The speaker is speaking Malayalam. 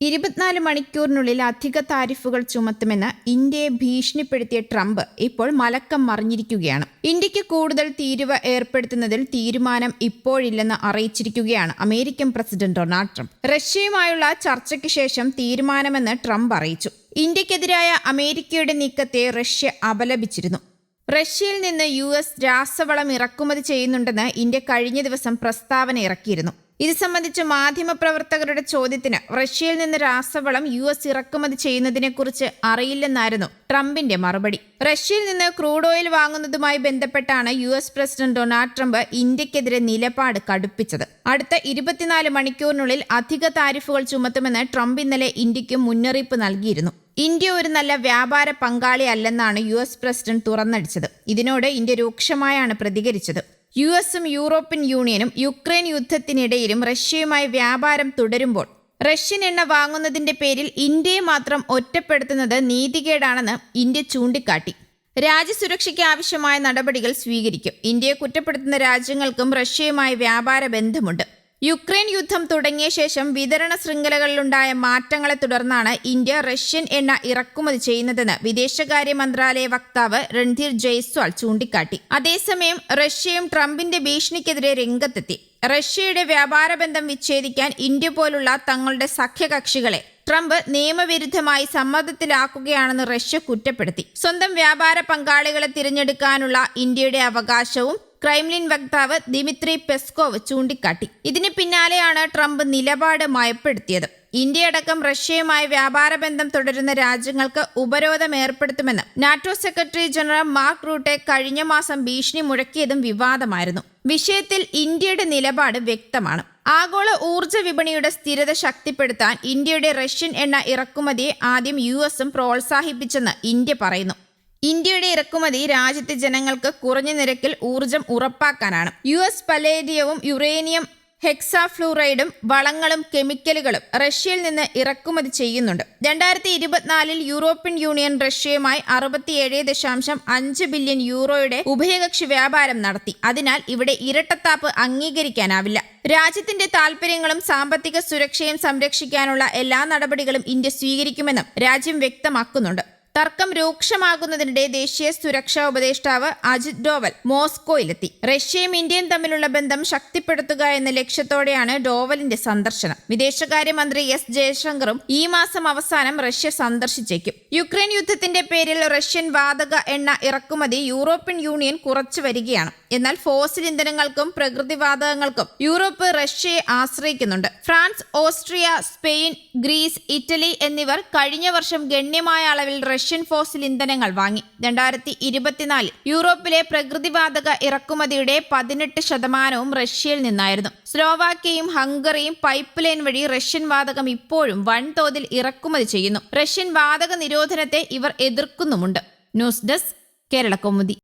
ഇരുപത്തിനാല് മണിക്കൂറിനുള്ളിൽ അധിക താരിഫുകൾ ചുമത്തുമെന്ന് ഇന്ത്യയെ ഭീഷണിപ്പെടുത്തിയ ട്രംപ് ഇപ്പോൾ മലക്കം മറിഞ്ഞിരിക്കുകയാണ്. ഇന്ത്യയ്ക്ക് കൂടുതൽ തീരുവ ഏർപ്പെടുത്തുന്നതിൽ തീരുമാനം ഇപ്പോഴില്ലെന്ന് അറിയിച്ചിരിക്കുകയാണ് അമേരിക്കൻ പ്രസിഡന്റ് ഡൊണാൾഡ് ട്രംപ്. റഷ്യയുമായുള്ള ചർച്ചയ്ക്ക് ശേഷം തീരുമാനമെന്ന് ട്രംപ് അറിയിച്ചു. ഇന്ത്യക്കെതിരായ അമേരിക്കയുടെ നീക്കത്തെ റഷ്യ അപലപിച്ചിരുന്നു. റഷ്യയിൽ നിന്ന് യു എസ് രാസവളം ഇറക്കുമതി ചെയ്യുന്നുണ്ടെന്ന് ഇന്ത്യ കഴിഞ്ഞ ദിവസം പ്രസ്താവന ഇറക്കിയിരുന്നു. ഇത് സംബന്ധിച്ച് മാധ്യമപ്രവർത്തകരുടെ ചോദ്യത്തിന് റഷ്യയിൽ നിന്ന് രാസവളം യു എസ് ഇറക്കുമതി ചെയ്യുന്നതിനെക്കുറിച്ച് അറിയില്ലെന്നായിരുന്നു ട്രംപിന്റെ മറുപടി. റഷ്യയിൽ നിന്ന് ക്രൂഡ് ഓയിൽ വാങ്ങുന്നതുമായി ബന്ധപ്പെട്ടാണ് U S president Donald Trump ഇന്ത്യക്കെതിരെ നിലപാട് കടുപ്പിച്ചത്. അടുത്ത ഇരുപത്തിനാല് മണിക്കൂറിനുള്ളിൽ അധിക താരിഫുകൾ ചുമത്തുമെന്ന് ട്രംപ് ഇന്നലെ ഇന്ത്യയ്ക്ക് മുന്നറിയിപ്പ് നൽകിയിരുന്നു. ഇന്ത്യ ഒരു നല്ല വ്യാപാര പങ്കാളിയല്ലെന്നാണ് യു എസ് പ്രസിഡന്റ് തുറന്നടിച്ചത്. ഇതിനോട് ഇന്ത്യ രൂക്ഷമായാണ് പ്രതികരിച്ചത്. യു എസും യൂറോപ്യൻ യൂണിയനും യുക്രൈൻ യുദ്ധത്തിനിടയിലും റഷ്യയുമായി വ്യാപാരം തുടരുമ്പോൾ റഷ്യൻ എണ്ണ വാങ്ങുന്നതിന്റെ പേരിൽ ഇന്ത്യയെ മാത്രം ഒറ്റപ്പെടുത്തുന്നത് നീതികേടാണെന്ന് ഇന്ത്യ ചൂണ്ടിക്കാട്ടി. രാജ്യസുരക്ഷയ്ക്ക് ആവശ്യമായ നടപടികൾ സ്വീകരിക്കും. ഇന്ത്യയെ കുറ്റപ്പെടുത്തുന്ന രാജ്യങ്ങൾക്കും റഷ്യയുമായി വ്യാപാര ബന്ധമുണ്ട്. യുക്രൈൻ യുദ്ധം തുടങ്ങിയ ശേഷം വിതരണ ശൃംഖലകളിലുണ്ടായ മാറ്റങ്ങളെ തുടർന്നാണ് ഇന്ത്യ റഷ്യൻ എണ്ണ ഇറക്കുമതി ചെയ്യുന്നതെന്ന് വിദേശകാര്യ മന്ത്രാലയ വക്താവ് രൺധീർ ജയ്സ്വാൾ ചൂണ്ടിക്കാട്ടി. അതേസമയം റഷ്യയും ട്രംപിന്റെ ഭീഷണിക്കെതിരെ രംഗത്തെത്തി. റഷ്യയുടെ വ്യാപാര ബന്ധം വിച്ഛേദിക്കാൻ ഇന്ത്യ പോലുള്ള തങ്ങളുടെ സഖ്യകക്ഷികളെ ട്രംപ് നിയമവിരുദ്ധമായി സമ്മർദ്ദത്തിലാക്കുകയാണെന്ന് റഷ്യ കുറ്റപ്പെടുത്തി. സ്വന്തം വ്യാപാര പങ്കാളികളെ തിരഞ്ഞെടുക്കാനുള്ള ഇന്ത്യയുടെ അവകാശവും ക്രൈംലിൻ വക്താവ് ദിമിത്രി പെസ്കോവ് ചൂണ്ടിക്കാട്ടി. ഇതിന് പിന്നാലെയാണ് ട്രംപ് നിലപാട് മയപ്പെടുത്തിയത്. ഇന്ത്യയടക്കം റഷ്യയുമായി വ്യാപാര ബന്ധം തുടരുന്ന രാജ്യങ്ങൾക്ക് ഉപരോധം ഏർപ്പെടുത്തുമെന്ന് NATO secretary general Mark Rutte കഴിഞ്ഞ മാസം ഭീഷണി മുഴക്കിയതും വിവാദമായിരുന്നു. വിഷയത്തിൽ ഇന്ത്യയുടെ നിലപാട് വ്യക്തമാണ്. ആഗോള ഊർജ വിപണിയുടെ സ്ഥിരത ശക്തിപ്പെടുത്താൻ ഇന്ത്യയുടെ റഷ്യൻ എണ്ണ ഇറക്കുമതിയെ ആദ്യം യു എസും പ്രോത്സാഹിപ്പിച്ചെന്ന് ഇന്ത്യ പറയുന്നു. ഇന്ത്യയുടെ ഇറക്കുമതി രാജ്യത്തെ ജനങ്ങൾക്ക് കുറഞ്ഞ നിരക്കിൽ ഊർജം ഉറപ്പാക്കാനാണ്. യു എസ് പലേഡിയവും യുറേനിയം ഹെക്സാഫ്ലൂറൈഡും വളങ്ങളും കെമിക്കലുകളും റഷ്യയിൽ നിന്ന് ഇറക്കുമതി ചെയ്യുന്നുണ്ട്. രണ്ടായിരത്തി ഇരുപത്തിനാലിൽ യൂറോപ്യൻ യൂണിയൻ റഷ്യയുമായി അറുപത്തിയേഴ് ദശാംശം അഞ്ച് ബില്യൺ യൂറോയുടെ ഉഭയകക്ഷി വ്യാപാരം നടത്തി. അതിനാൽ ഇവിടെ ഇരട്ടത്താപ്പ് അംഗീകരിക്കാനാവില്ല. രാജ്യത്തിന്റെ താൽപര്യങ്ങളും സാമ്പത്തിക സുരക്ഷയും സംരക്ഷിക്കാനുള്ള എല്ലാ നടപടികളും ഇന്ത്യ സ്വീകരിക്കുമെന്നും രാജ്യം വ്യക്തമാക്കുന്നുണ്ട്. തർക്കം രൂക്ഷമാകുന്നതിനിടെ ദേശീയ സുരക്ഷാ ഉപദേഷ്ടാവ് അജിത് ഡോവൽ മോസ്കോയിലെത്തി. റഷ്യയും ഇന്ത്യയും തമ്മിലുള്ള ബന്ധം ശക്തിപ്പെടുത്തുക എന്ന ലക്ഷ്യത്തോടെയാണ് ഡോവലിന്റെ സന്ദർശനം. വിദേശകാര്യമന്ത്രി എസ് ജയശങ്കറും ഈ മാസം അവസാനം റഷ്യ സന്ദർശിച്ചേക്കും. യുക്രൈൻ യുദ്ധത്തിന്റെ പേരിൽ റഷ്യൻ വാതക എണ്ണ ഇറക്കുമതി യൂറോപ്യൻ യൂണിയൻ കുറച്ചു വരികയാണ്. എന്നാൽ ഫോസിൽ ഇന്ധനങ്ങൾക്കും പ്രകൃതിവാതകങ്ങൾക്കും യൂറോപ്പ് റഷ്യയെ ആശ്രയിക്കുന്നുണ്ട്. France Austria Spain Greece Italy എന്നിവർ കഴിഞ്ഞ വർഷം ഗണ്യമായ അളവിൽ റഷ്യൻ ഫോസിൽ ഇന്ധനങ്ങൾ വാങ്ങി. രണ്ടായിരത്തി ഇരുപത്തിനാലിൽ യൂറോപ്പിലെ പ്രകൃതിവാതക ഇറക്കുമതിയുടെ പതിനെട്ട് ശതമാനവും റഷ്യയിൽ നിന്നായിരുന്നു. സ്ലോവാക്യയും ഹംഗറിയും പൈപ്പ് ലൈൻ വഴി റഷ്യൻ വാതകം ഇപ്പോഴും വൻതോതിൽ ഇറക്കുമതി ചെയ്യുന്നു. റഷ്യൻ വാതക നിരോധനത്തെ ഇവർ എതിർക്കുന്നുമുണ്ട്. News desk Kerala Kaumudi